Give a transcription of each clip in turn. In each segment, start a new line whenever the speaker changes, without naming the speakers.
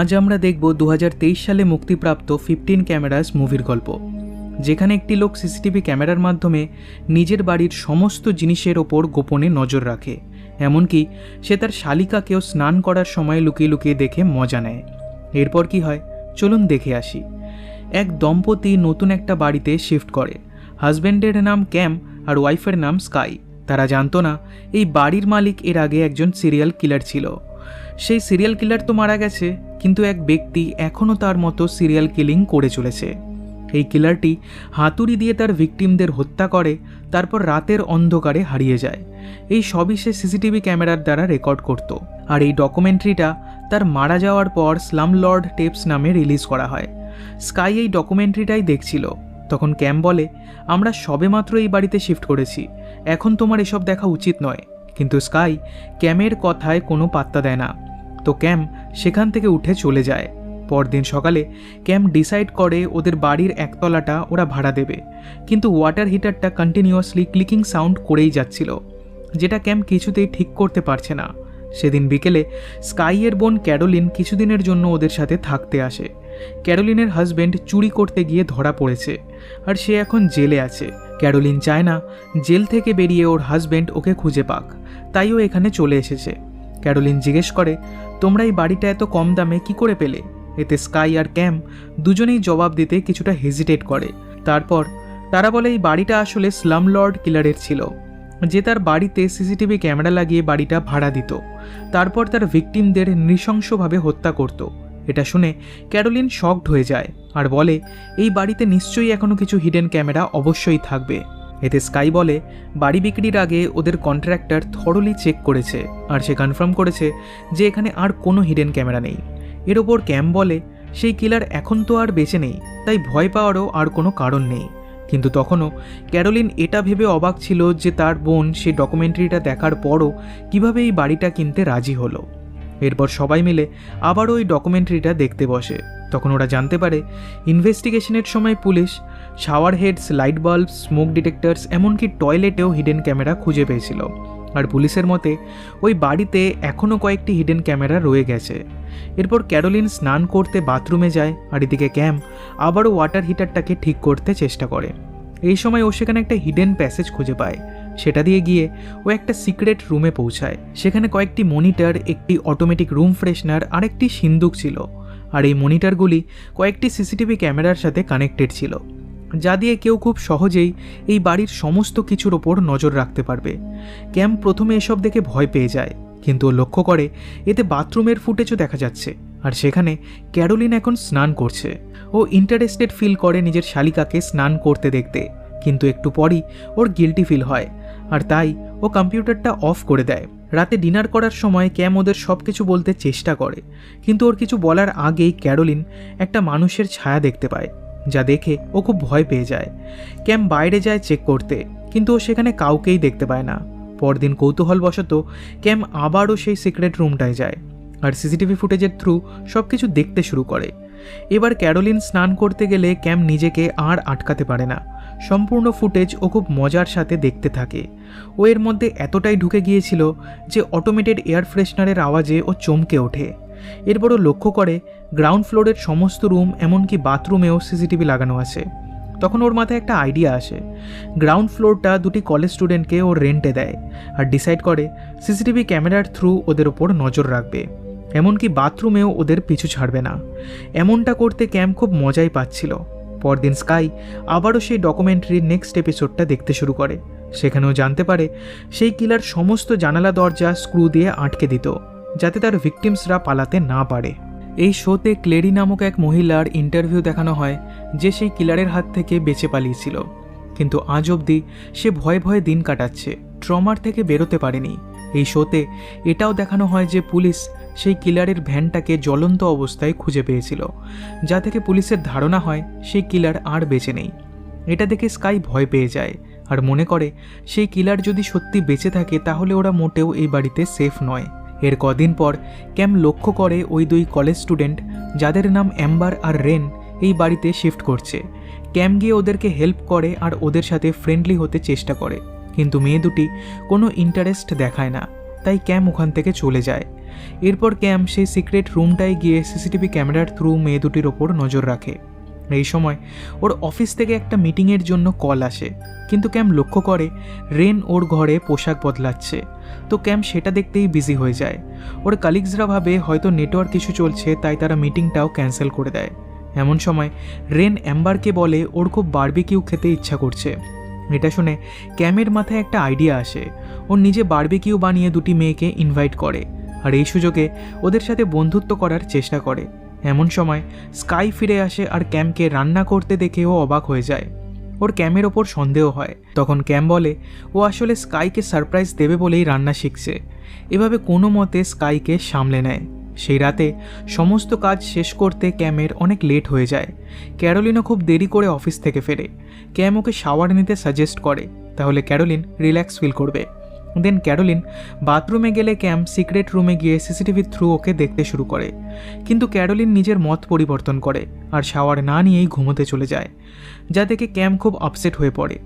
আজ আমরা দেখব দু হাজার তেইশ সালে মুক্তিপ্রাপ্ত ফিফটিন ক্যামেরাস মুভির গল্প, যেখানে একটি লোক সিসিটিভি ক্যামেরার মাধ্যমে নিজের বাড়ির সমস্ত জিনিসের ওপর গোপনে নজর রাখে, এমনকি সে তার শালিকাকেও স্নান করার সময় লুকিয়ে লুকিয়ে দেখে মজা নেয়। এরপর কি হয়? চলুন দেখে আসি। এক দম্পতি নতুন একটা বাড়িতে শিফট করে। হাজব্যান্ডের নাম ক্যাম আর ওয়াইফের নাম স্কাই তারা জানতো না, এই বাড়ির মালিক এর আগে একজন সিরিয়াল কিলার ছিল। সেই সিরিয়াল কিলার তো মারা গেছে, কিন্তু এক ব্যক্তি এখনও তার মতো সিরিয়াল কিলিং করে চলেছে। এই কিলারটি হাতুড়ি দিয়ে তার ভিকটিমদের হত্যা করে, তারপর রাতের অন্ধকারে হারিয়ে যায়। এই সবই সে সিসিটিভি ক্যামেরার দ্বারা রেকর্ড করত। আর এই ডকুমেন্টারিটা তার মারা যাওয়ার পর স্লাম লর্ড টেপস নামে রিলিজ করা হয়। স্কাই এই ডকুমেন্টারিটাই দেখছিল। তখন ক্যাম বলে, আমরা সবেমাত্র এই বাড়িতে শিফট করেছি। এখন তোমার এসব দেখা উচিত নয়। কিন্তু স্কাই ক্যামের কথায় কোনো পাত্তা দেয় না। তো ক্যাম সেখান থেকে উঠে চলে যায়। পরদিন সকালে ক্যাম ডিসাইড করে ওদের বাড়ির একতলাটা ওরা ভাড়া দেবে। কিন্তু ওয়াটার হিটারটা কন্টিনিউয়াসলি ক্লিকিং সাউন্ড করেই যাচ্ছিল, যেটা ক্যাম কিছুতেই ঠিক করতে পারছে না। সেদিন বিকেলে স্কাইয়ের বোন ক্যারোলিন কিছুদিনের জন্য ওদের সাথে থাকতে আসে। ক্যারোলিনের হাজবেন্ড চুরি করতে গিয়ে ধরা পড়েছে, আর সে এখন জেলে আছে। ক্যারোলিন চায় না জেল থেকে বেরিয়ে ওর হাজবেন্ড ওকে খুঁজে পাক। তাই ও এখানে চলে এসেছে। ক্যারোলিন জিজ্ঞেস করে, তোমরা এই বাড়িটা এত কম দামে কি করে পেলে? এতে স্কাই আর ক্যাম দুজনেই জবাব দিতে কিছুটা হেজিটেট করে। তারপর তারা বলে, এই বাড়িটা আসলে স্লাম লর্ড কিলারের ছিল, যে তার বাড়িতে সিসিটিভি ক্যামেরা লাগিয়ে বাড়িটা ভাড়া দিত। তারপর তার ভিকটিমদের নৃশংসভাবে হত্যা করত। এটা শুনে ক্যারোলিন শকড হয়ে যায় আর বলে, এই বাড়িতে নিশ্চয়ই এখনও কিছু হিডেন ক্যামেরা অবশ্যই থাকবে। এতে স্কাই বলে বাড়ি বিক্রির আগে ওদের কন্ট্রাক্টর থরলি চেক করেছে আর সে কনফার্ম করেছে যে এখানে আর কোনো হিডেন ক্যামেরা নেই। এর ওপর ক্যাম বলে, সেই কিলার এখন তো আর বেঁচে নেই, তাই ভয় পাওয়ারও আর কোনো কারণ নেই। কিন্তু তখনও ক্যারোলিন এটা ভেবে অবাক ছিল যে তার বোন সে ডকুমেন্টারিটা দেখার পরও কীভাবে এই বাড়িটা কিনতে রাজি হলো। এরপর সবাই মিলে আবারও ওই ডকুমেন্টারিটা দেখতে বসে। তখন ওরা জানতে পারে ইনভেস্টিগেশনের সময় police shower heads light bulb smoke detectors এমনকি টয়লেটেও হিডেন ক্যামেরা খুঁজে পেয়েছিল। আর পুলিশের মতে, ওই বাড়িতে এখনও কয়েকটি হিডেন ক্যামেরা রয়ে গেছে। এরপর ক্যারোলিন স্নান করতে বাথরুমে যায়, আর এদিকে ক্যাম আবারও ওয়াটার হিটারটাকে ঠিক করতে চেষ্টা করে। এই সময় ও সেখানে একটা হিডেন প্যাসেজ খুঁজে পায়। সেটা দিয়ে গিয়ে ও একটা সিক্রেট রুমে পৌঁছায়। সেখানে কয়েকটি মনিটর একটি অটোমেটিক রুম ফ্রেশনার আর একটি সিন্দুক ছিল। আর এই মনিটরগুলি কয়েকটি সিসিটিভি ক্যামেরার সাথে কানেক্টেড ছিল। যা দিয়ে কেউ খুব সহজেই এই বাড়ির সমস্ত কিছুর ওপর নজর রাখতে পারবে। ক্যাম্প প্রথমে এসব দেখে ভয় পেয়ে যায়, কিন্তু ও লক্ষ্য করে এতে বাথরুমের ফুটেজও দেখা যাচ্ছে, আর সেখানে ক্যারোলিন এখন স্নান করছে। ও ইন্টারেস্টেড ফিল করে নিজের শালিকাকে স্নান করতে দেখতে, কিন্তু একটু পরই ওর গিলটি ফিল হয়, আর তাই ও কম্পিউটারটা অফ করে দেয়। রাতে ডিনার করার সময় ক্যাম ওদের সব কিছু বলতে চেষ্টা করে, কিন্তু ওর কিছু বলার আগেই ক্যারোলিন একটা মানুষের ছায়া দেখতে পায়। যা দেখে ও খুব ভয় পেয়ে যায়। ক্যাম বাইরে যায় চেক করতে, কিন্তু ও সেখানে কাউকেই দেখতে পায় না। পরদিন কৌতূহলবশত ক্যাম আবারও সেই সিক্রেট রুমটায় যায় আর সিসিটিভি ফুটেজের থ্রু সব কিছু দেখতে শুরু করে। এবার ক্যারোলিন স্নান করতে গেলে ক্যাম নিজেকে আর আটকাতে পারে না। সম্পূর্ণ ফুটেজ ও খুব মজার সাথে দেখতে থাকে। ও এর মধ্যে এতটাই ঢুকে গিয়েছিল যে অটোমেটেড এয়ার ফ্রেশনারের আওয়াজে ও চমকে ওঠে। এরপরও লক্ষ্য করে গ্রাউন্ড ফ্লোরের সমস্ত রুম এমনকি বাথরুমেও সিসিটিভি লাগানো আছে। তখন ওর মাথায় একটা আইডিয়া আসে। গ্রাউন্ড ফ্লোরটা দুটি কলেজ স্টুডেন্টকে ও রেন্টে দেয় আর ডিসাইড করে সিসিটিভি ক্যামেরার থ্রু ওদের ওপর নজর রাখবে। এমনকি বাথরুমেও ওদের পিছু ছাড়বে না। এমনটা করতে ক্যাম্প খুব মজাই পাচ্ছিল। পরদিন স্কাই আবারও সেই ডকুমেন্টারির নেক্সট এপিসোডটা দেখতে শুরু করে। সেখানেও জানতে পারে, সেই কিলার সমস্ত জানালা দরজা স্ক্রু দিয়ে আটকে দিত। যাতে তার ভিকটিমসরা পালাতে না পারে। এই শোতে ক্লেরি নামক এক মহিলার ইন্টারভিউ দেখানো হয়, যে সেই কিলারের হাত থেকে বেঁচে পালিয়েছিল। কিন্তু আজ অবধি সে ভয়ে ভয়ে দিন কাটাচ্ছে, ট্রমার থেকে বেরোতে পারেনি। এই শোতে এটাও দেখানো হয় যে পুলিশ সেই কিলারের ভ্যানটাকে জ্বলন্ত অবস্থায় খুঁজে পেয়েছিল। যা থেকে পুলিশের ধারণা হয়, সেই কিলার আর বেঁচে নেই। এটা দেখে স্কাই ভয় পেয়ে যায় আর মনে করে, সেই কিলার যদি সত্যি বেঁচে থাকে, তাহলে ওরা মোটেও এই বাড়িতে সেফ নয়। এর কদিন পর ক্যাম লক্ষ্য করে ওই দুই কলেজ স্টুডেন্ট যাদের নাম অ্যাম্বার আর রেন, এই বাড়িতে শিফট করছে। ক্যাম গিয়ে ওদেরকে হেল্প করে আর ওদের সাথে ফ্রেন্ডলি হতে চেষ্টা করে। কিন্তু মেয়ে দুটি কোনো ইন্টারেস্ট দেখায় না, তাই ক্যাম ওখান থেকে চলে যায়। এরপর ক্যাম সেই সিক্রেট রুমটায় গিয়ে সিসিটিভি ক্যামেরার থ্রু মেয়ে দুটির ওপর নজর রাখে। এই সময় ওর অফিস থেকে একটা মিটিংয়ের জন্য কল আসে। কিন্তু ক্যাম লক্ষ্য করে, রেন ওর ঘরে পোশাক বদলাচ্ছে। তো ক্যাম সেটা দেখতেই বিজি হয়ে যায়। ওর কালিগসরা ভাবে হয়তো নেটওয়ার্ক কিছু চলছে, তাই তারা মিটিংটাও ক্যান্সেল করে দেয়। এমন সময় রেন অ্যাম্বারকে বলে, ওর খুব বারবিকিউ খেতে ইচ্ছা করছে। এটা শুনে ক্যামের মাথায় একটা আইডিয়া আসে। ওর নিজে বারবিকিউ বানিয়ে দুটি মেয়েকে ইনভাইট করে। আর এই সুযোগে ওদের সাথে বন্ধুত্ব করার চেষ্টা করে। এমন সময় স্কাই ফিরে আসে আর ক্যামকে রান্না করতে দেখে ও অবাক হয়ে যায়। ওর ক্যামের ওপর সন্দেহ হয়। তখন ক্যাম বলে, ও আসলে স্কাইকে সারপ্রাইজ দেবে বলেই রান্না শিখছে। এভাবে কোনো মতে স্কাইকে সামলে নেয়। সেই রাতে সমস্ত কাজ শেষ করতে ক্যামের অনেক লেট হয়ে যায়। ক্যারোলিনও খুব দেরি করে অফিস থেকে ফেরে। ক্যাম ওকে শাওয়ার নিতে সাজেস্ট করে। তাহলে ক্যারোলিন রিল্যাক্স ফিল করবে। দেন ক্যারোলিন বাথরুমে গেলে ক্যাম সিক্রেট রুমে গিয়ে সিসিটিভির থ্রু ওকে দেখতে শুরু করে। কিন্তু ক্যারোলিন নিজের মত পরিবর্তন করে আর শাওয়ার না নিয়েই ঘুমোতে চলে যায়, যা দেখে ক্যাম খুব আপসেট হয়ে পড়ে।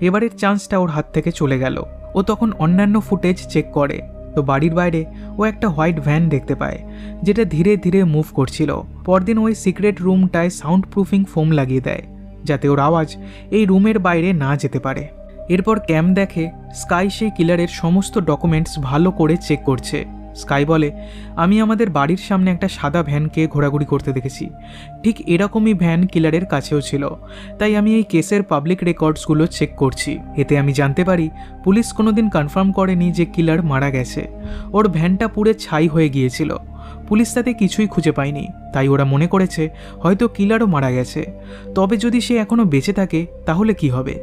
এবারের চান্সটা ওর হাত থেকে চলে গেল। ও তখন অন্যান্য ফুটেজ চেক করে। তো বাড়ির বাইরে ও একটা হোয়াইট ভ্যান দেখতে পায়, যেটা ধীরে ধীরে মুভ করছিল। পরদিন ওই সিক্রেট রুমটায় সাউন্ড প্রুফিং ফোম লাগিয়ে দেয়, যাতে ওর আওয়াজ এই রুমের বাইরে না যেতে পারে। এরপর ক্যাম দেখে স্কাই সেই কিলারের সমস্ত ডকুমেন্টস ভালো করে চেক করছে। স্কাই বলে, আমি আমাদের বাড়ির সামনে একটা সাদা ভ্যানকে ঘোরাঘুরি করতে দেখেছি। ঠিক এরকমই ভ্যান কিলারের কাছেও ছিল। তাই আমি এই কেসের পাবলিক রেকর্ডসগুলো চেক করছি। এতে আমি জানতে পারি, পুলিশ কোনোদিন কনফার্ম করেনি যে কিলার মারা গেছে। ওর ভ্যানটা পুড়ে ছাই হয়ে গিয়েছিল। পুলিশ তাতে কিছুই খুঁজে পায়নি। তাই ওরা মনে করেছে, হয়তো কিলারও মারা গেছে। তবে যদি সে এখনও বেঁচে থাকে, তাহলে কি হবে?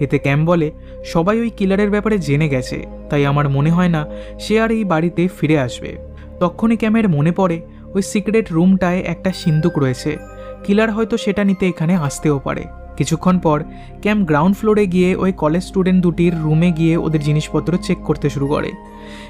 এতে ক্যাম বলে, সবাই ওই কিলারের ব্যাপারে জেনে গেছে, তাই আমার মনে হয় না সে আর এই বাড়িতে ফিরে আসবে। তখনই ক্যামের মনে পড়ে, ওই সিক্রেট রুমটায় একটা সিন্দুক রয়েছে। কিলার হয়তো সেটা নিতে এখানে আসতেও পারে। কিছুক্ষণ পর, ক্যাম গ্রাউন্ড ফ্লোরে গিয়ে ওই কলেজ স্টুডেন্ট দুটির রুমে গিয়ে ওদের জিনিসপত্র চেক করতে শুরু করে।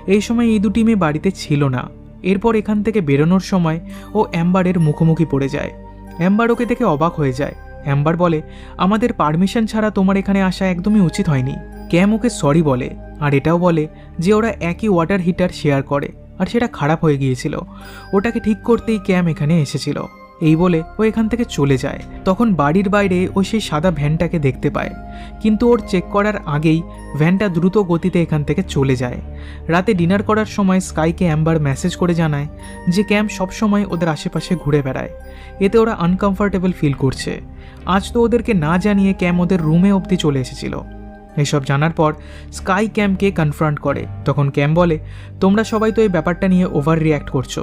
এই সময় এই দুটি মেয়ে বাড়িতে ছিল না। এরপর এখান থেকে বেরোনোর সময় ও অ্যাম্বারের মুখোমুখি পড়ে যায়। অ্যাম্বার ওকে দেখে অবাক হয়ে যায়। অ্যাম্বার বলে, আমাদের পারমিশন ছাড়া তোমার এখানে আসা একদমই উচিত হয়নি। ক্যাম ওকে সরি বলে, আর এটাও বলে যে ওরা একই ওয়াটার হিটার শেয়ার করে, আর সেটা খারাপ হয়ে গিয়েছিল। ওটাকে ঠিক করতেই ক্যাম এখানে এসেছিল। এই বলে ও এখান থেকে চলে যায়। তখন বাড়ির বাইরে ও সেই সাদা ভ্যানটাকে দেখতে পায়। কিন্তু ওর চেক করার আগেই ভ্যানটা দ্রুত গতিতে এখান থেকে চলে যায়। রাতে ডিনার করার সময় স্কাইকে অ্যাম্বার মেসেজ করে জানায় যে ক্যাম্প সবসময় ওদের আশেপাশে ঘুরে বেড়ায়। এতে ওরা আনকমফর্টেবল ফিল করছে। আজ তো ওদেরকে না জানিয়ে ক্যাম ওদের রুমে অবধি চলে এসেছিল। এসব জানার পর স্কাই ক্যাম্পকে কনফ্রন্ট করে। তখন ক্যাম্প বলে, তোমরা সবাই তো এই ব্যাপারটা নিয়ে ওভার রিয়্যাক্ট করছ।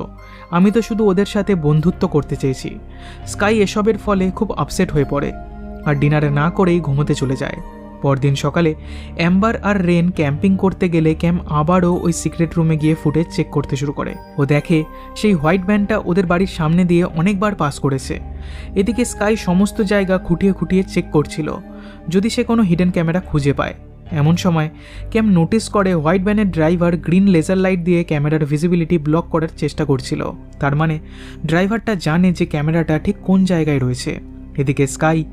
আমি তো শুধু ওদের সাথে বন্ধুত্ব করতে চেয়েছি। স্কাই এসবের ফলে খুব আপসেট হয়ে পড়ে আর ডিনারে না করেই ঘুমোতে চলে যায়। পরদিন সকালে অ্যাম্বার আর রেন ক্যাম্পিং করতে গেলে ক্যাম আবারও ওই সিক্রেট রুমে গিয়ে ফুটেজ চেক করতে শুরু করে। ও দেখে সেই হোয়াইট ভ্যানটা ওদের বাড়ির সামনে দিয়ে অনেকবার পাস করেছে। এদিকে স্কাই সমস্ত জায়গা খুঁটিয়ে খুঁটিয়ে চেক করছিল। যদি সে কোনো হিডেন ক্যামেরা খুঁজে পায়। এমন সময় ক্যাম নোটিস করে হোয়াইট ভ্যানের ড্রাইভার গ্রিন লেজার লাইট দিয়ে ক্যামেরার ভিজিবিলিটি ব্লক করার চেষ্টা করছিল। তার মানে ড্রাইভারটা জানে যে ক্যামেরাটা ঠিক কোন জায়গায় রয়েছে। এদিকে স্কাই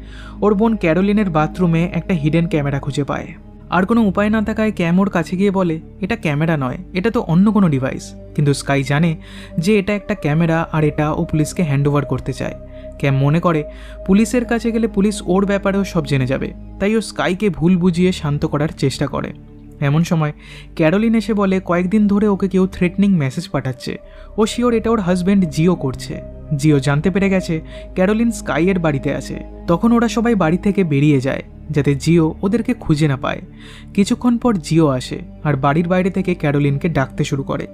ওর বোন ক্যারোলিনের বাথরুমে একটা হিডেন ক্যামেরা খুঁজে পায়। আর কোনো উপায় না থাকায় ক্যাম ওর কাছে গিয়ে বলে, এটা ক্যামেরা নয়, এটা তো অন্য কোনো ডিভাইস কিন্তু স্কাই জানে যে এটা একটা ক্যামেরা আর এটা ও পুলিশকে হ্যান্ড ওভার করতে চায়। ক্যাম মনে করে, পুলিশের কাছে গেলে পুলিশ ওর ব্যাপারেও সব জেনে যাবে। তাই ও স্কাইকে ভুল বুঝিয়ে শান্ত করার চেষ্টা করে। এমন সময় ক্যারোলিন এসে বলে, কয়েকদিন ধরে ওকে কেউ থ্রেটনিং মেসেজ পাঠাচ্ছে। ও শিওর এটা ওর হাজব্যান্ড জিও করছে। জিও জানতে পেরে গেছে, ক্যারোলিন স্কাইয়ের বাড়িতে আছে। তখন ওরা সবাই বাড়ি থেকে বেরিয়ে যায়, যাতে জিও ওদেরকে খুঁজে না পায়। কিছুক্ষণ পর জিও আসে আর বাড়ির বাইরে থেকে ক্যারোলিনকে ডাকতে শুরু করে।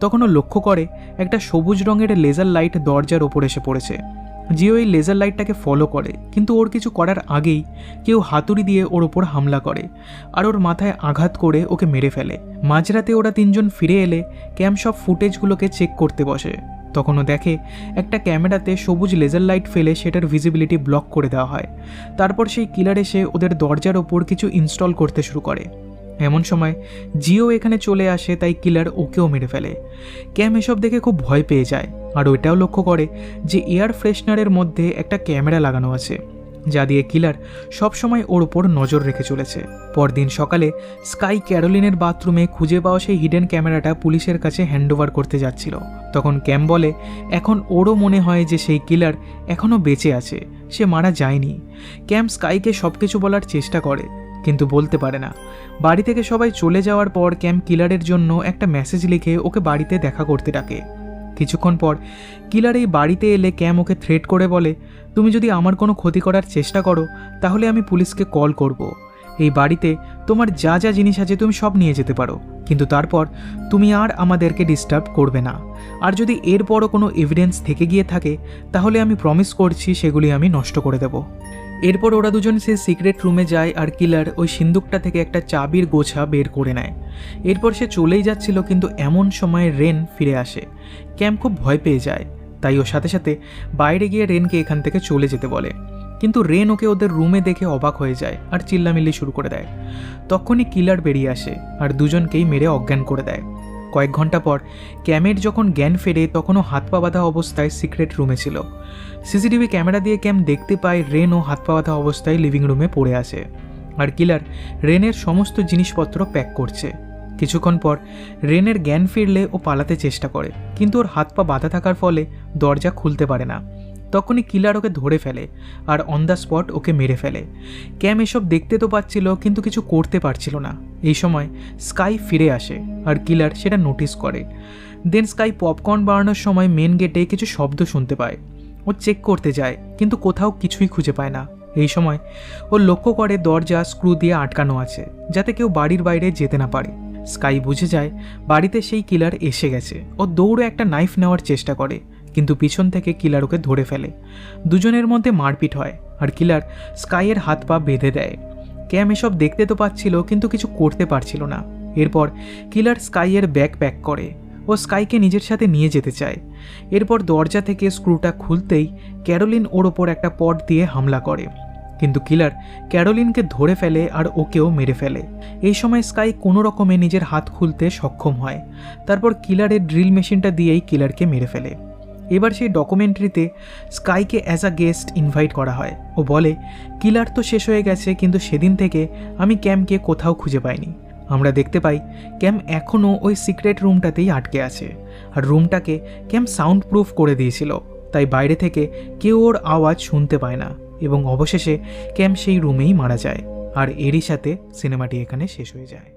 তখন ও লক্ষ্য করে একটা সবুজ রঙের লেজার লাইট দরজার ওপর এসে পড়েছে। জিও এই লেজার লাইটটাকে ফলো করে, কিন্তু ওর কিছু করার আগেই কেউ হাতুড়ি দিয়ে ওর ওপর হামলা করে আর ওর মাথায় আঘাত করে ওকে মেরে ফেলে। মাঝরাতে ওরা তিনজন ফিরে এলে ক্যাম সব ফুটেজগুলোকে চেক করতে বসে। তখনও দেখে একটা ক্যামেরাতে সবুজ লেজার লাইট ফেলে সেটার ভিজিবিলিটি ব্লক করে দেওয়া হয়। তারপর সেই কিলার এসে ওদের দরজার ওপর কিছু ইনস্টল করতে শুরু করে। এমন সময় জিও এখানে চলে আসে, তাই কিলার ওকেও মেরে ফেলে। ক্যাম এসব দেখে খুব ভয় পেয়ে যায়, আর ওইটাও লক্ষ্য করে যে এয়ার ফ্রেশনারের মধ্যে একটা ক্যামেরা লাগানো আছে, যা দিয়ে কিলার সবসময় ওর ওপর নজর রেখে চলেছে। পরদিন সকালে স্কাই ক্যারোলিনের বাথরুমে খুঁজে পাওয়া সেই হিডেন ক্যামেরাটা পুলিশের কাছে হ্যান্ডওভার করতে যাচ্ছিল। তখন ক্যাম বলে, এখন ওরও মনে হয় যে সেই কিলার এখনও বেঁচে আছে, সে মারা যায়নি। ক্যাম স্কাইকে সব কিছু বলার চেষ্টা করে কিন্তু বলতে পারে না। বাড়ি থেকে সবাই চলে যাওয়ার পর ক্যাম কিলারের জন্য একটা মেসেজ লিখে ওকে বাড়িতে দেখা করতে ডাকে। কিছুক্ষণ পর কিলার এই বাড়িতে এলে ক্যাম ওকে থ্রেট করে বলে, তুমি যদি আমার কোনো ক্ষতি করার চেষ্টা করো, তাহলে আমি পুলিশকে কল করব। এই বাড়িতে তোমার যা যা জিনিস আছে তুমি সব নিয়ে যেতে পারো। কিন্তু তারপর তুমি আর আমাদেরকে ডিস্টার্ব করবে না। আর যদি এরপরও কোনো এভিডেন্স থেকে গিয়ে থাকে, তাহলে আমি প্রমিস করছি সেগুলি আমি নষ্ট করে দেব। এরপর ওরা দুজন সে সিক্রেট রুমে যায় আর কিলার ওই সিন্দুকটা থেকে একটা চাবির গোছা বের করে নেয়। এরপর সে চলেই যাচ্ছিল কিন্তু এমন সময় রেন ফিরে আসে। ক্যাম্প খুব ভয় পেয়ে যায়, তাই ওর সাথে সাথে বাইরে গিয়ে রেনকে এখান থেকে চলে যেতে বলে। কিন্তু রেন ওকে ওদের রুমে দেখে অবাক হয়ে যায় আর চিল্লামিল্লি শুরু করে দেয়। তখনই কিলার বেরিয়ে আসে আর দুজনকেই মেরে অজ্ঞান করে দেয়। কয়েক ঘণ্টা পর ক্যামের যখন জ্ঞান ফেরে, তখনও হাত পা বাঁধা অবস্থায় সিক্রেট রুমে ছিল। সিসিটিভি ক্যামেরা দিয়ে ক্যাম দেখতে পায় রেন ও হাত পা বাঁধা অবস্থায় লিভিং রুমে পড়ে আছে। আর কিলার রেনের সমস্ত জিনিসপত্র প্যাক করছে। কিছুক্ষণ পর রেনের জ্ঞান ফিরলে ও পালাতে চেষ্টা করে, কিন্তু ওর হাত পা বাঁধা থাকার ফলে দরজা খুলতে পারে না। তখনই কিলার ওকে ধরে ফেলে আর অন দ্য স্পট ওকে মেরে ফেলে। ক্যাম এসব দেখতে তো পাচ্ছিল কিন্তু কিছু করতে পারছিল না। এই সময় স্কাই ফিরে আসে আর কিলার সেটা নোটিস করে। দেন স্কাই পপকর্ন বানানোর সময় মেন গেটে কিছু শব্দ শুনতে পায়। ও চেক করতে যায়, কিন্তু কোথাও কিছুই খুঁজে পায় না। এই সময় ও লক্ষ্য করে দরজা স্ক্রু দিয়ে আটকানো আছে, যাতে কেউ বাড়ির বাইরে যেতে না পারে। স্কাই বুঝে যায়, বাড়িতে সেই কিলার এসে গেছে। ও দৌড়ে একটা নাইফ নেওয়ার চেষ্টা করে। কিন্তু পিছন থেকে কিলার ওকে ধরে ফেলে। দুজনের মধ্যে মারপিট হয় আর কিলার স্কাইয়ের হাত পা বেঁধে দেয়। ক্যাম এসব দেখতে তো পাচ্ছিল কিন্তু কিছু করতে পারছিল না। এরপর কিলার স্কাইয়ের ব্যাগ প্যাক করে ও স্কাইকে নিজের সাথে নিয়ে যেতে চায়। এরপর দরজা থেকে স্ক্রুটা খুলতেই ক্যারোলিন ওর ওপর একটা পট দিয়ে হামলা করে। কিন্তু কিলার ক্যারোলিনকে ধরে ফেলে আর ওকেও মেরে ফেলে। এই সময় স্কাই কোনো রকমে নিজের হাত খুলতে সক্ষম হয়। তারপর কিলারের ড্রিল মেশিনটা দিয়েই কিলারকে মেরে ফেলে। এবার সেই ডকুমেন্টারিতে স্কাইকে অ্যাজ আ গেস্ট ইনভাইট করা হয়। ও বলে কিলার তো শেষ হয়ে গেছে, কিন্তু সেদিন থেকে আমি ক্যাম্পকে কোথাও খুঁজে পাইনি। আমরা দেখতে পাই, ক্যাম এখনও ওই সিক্রেট রুমটাতেই আটকে আছে। আর রুমটাকে ক্যাম সাউন্ড প্রুফ করে দিয়েছিল। তাই বাইরে থেকে কেউ ওর আওয়াজ শুনতে পায় না। এবং অবশেষে ক্যাম সেই রুমেই মারা যায়। আর এরই সাথে সিনেমাটি এখানে শেষ হয়ে যায়।